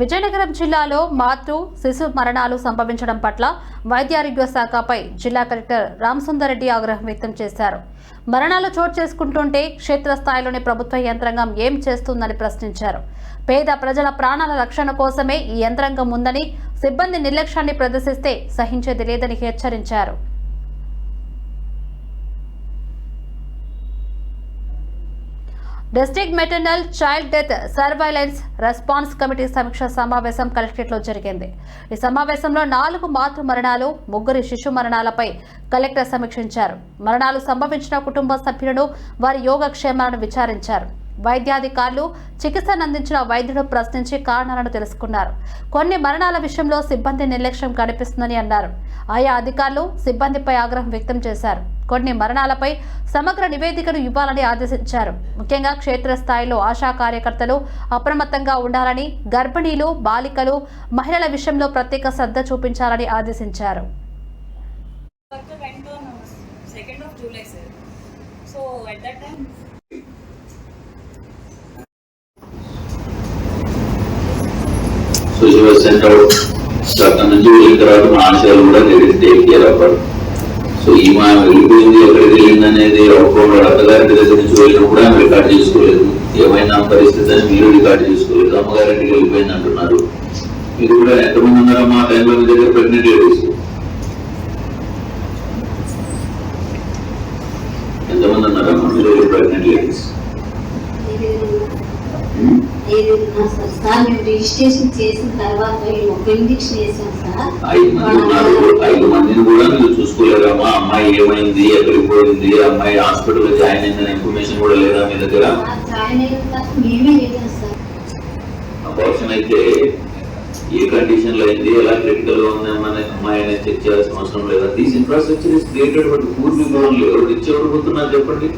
విజయనగరం జిల్లాలో మాతృ శిశు మరణాలు సంభవించడం పట్ల వైద్యారోగ్య శాఖపై జిల్లా కలెక్టర్ రామసుందర్రెడ్డి ఆగ్రహం వ్యక్తం చేశారు. మరణాలు చోటు చేసుకుంటుంటే క్షేత్రస్థాయిలోని ప్రభుత్వ యంత్రాంగం ఏం చేస్తుందని ప్రశ్నించారు. పేద ప్రజల ప్రాణాల రక్షణ కోసమే ఈ యంత్రాంగం ఉందని సిబ్బంది నిర్లక్ష్యాన్ని ప్రదర్శిస్తే సహించేది లేదని హెచ్చరించారు. District maternal child death surveillance response committee సమీక్ష సమావేశం కలెక్టరేట్లో జరిగింది. ఈ సమావేశంలో నాలుగు మాతృ మరణాలు ముగ్గురి శిశు మరణాలపై కలెక్టర్ సమీక్షించారు. మరణాలు సంభవించిన కుటుంబ సభ్యులను వారి యోగక్షేమాలను విచారించారు. వైద్యాధికారులు చికిత్సను అందించిన వైద్యుడు ప్రశ్నించి కారణాలను తెలుసుకున్నారు. కొన్ని మరణాల విషయంలో సిబ్బంది నిర్లక్ష్యం కనిపిస్తుందని అన్నారు. ఆయా అధికారులు సిబ్బందిపై ఆగ్రహం వ్యక్తం చేశారు. కొన్ని మరణాలపై సమగ్ర నివేదికను ఇవ్వాలని ఆదేశించారు. ముఖ్యంగా క్షేత్రస్థాయిలో ఆశా కార్యకర్తలు అప్రమత్తంగా ఉండాలని గర్భిణీలు బాలికలు మహిళల విషయంలో ప్రత్యేక శ్రద్ధ చూపించాలని ఆదేశించారు. So she was sent out so అక్కడ నుంచి వెళ్ళిన తర్వాత మా ఆశయాలు కూడా టేక్ కేర్ ఆఫ్ సో ఈ మా వెళ్ళిపోయింది ఎక్కడికి వెళ్ళింది అనేది ఒక్కొక్క అత్తగారింటి దగ్గర నుంచి వెళ్ళిన కూడా ఆమె రికార్డ్ చేసుకోలేదు. ఏమైనా పరిస్థితి అని మీరు రికార్డ్ చేసుకోలేదు. అమ్మగారింటికి వెళ్ళిపోయింది అంటున్నారు మీరు కూడా ఎంతమంది ఉన్నారమ్మా ఆ టైంలో మీ దగ్గర ప్రెగ్నెంట్ లేడీస్ ఎంతమంది ఉన్నారమ్మా మీ దగ్గర ప్రెగ్నెంట్ లేడీస్ రిజిస్ట్రేషన్ చేసిన తర్వాత ఐదు మంది అమ్మాయి ఏమైంది ఎక్కడికి పోయింది అమ్మాయి హాస్పిటల్ జాయిన్ అయిందనే ఇన్ఫర్మేషన్ కూడా లేదా మీ దగ్గర? అబార్షన్ అయితే ఏ కండిషన్లో అయింది ఎలా క్రిటికల్గా ఉంది అన్న అమ్మాయి అనేది చెక్ చేయాల్సిన అవసరం లేదా? These infrastructure is created but poor only ఎవరు రిచ్ ఎవరు పోతున్నారు చెప్పండి?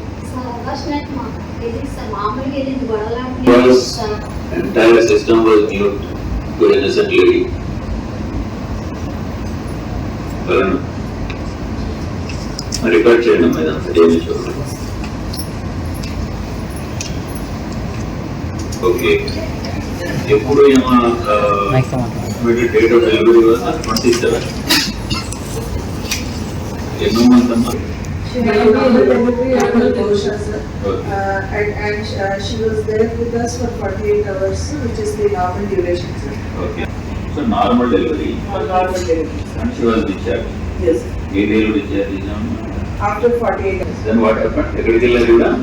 Entire system was mute to innocent lady record చేయండి ఇదంతా ఏమి ఓకే ఎప్పుడు date of delivery twenty seven ఎన్నో మంత్ అమ్మా She had been independently animal pollution, sir. Uh, and, and uh, she was there with us for forty-eight hours, which is the normal duration, sir. So normal delivery For normal delivery. And she was discharge Yes, ఏ డేలో discharge చేసాము after forty eight ఎక్కడికి వెళ్ళారు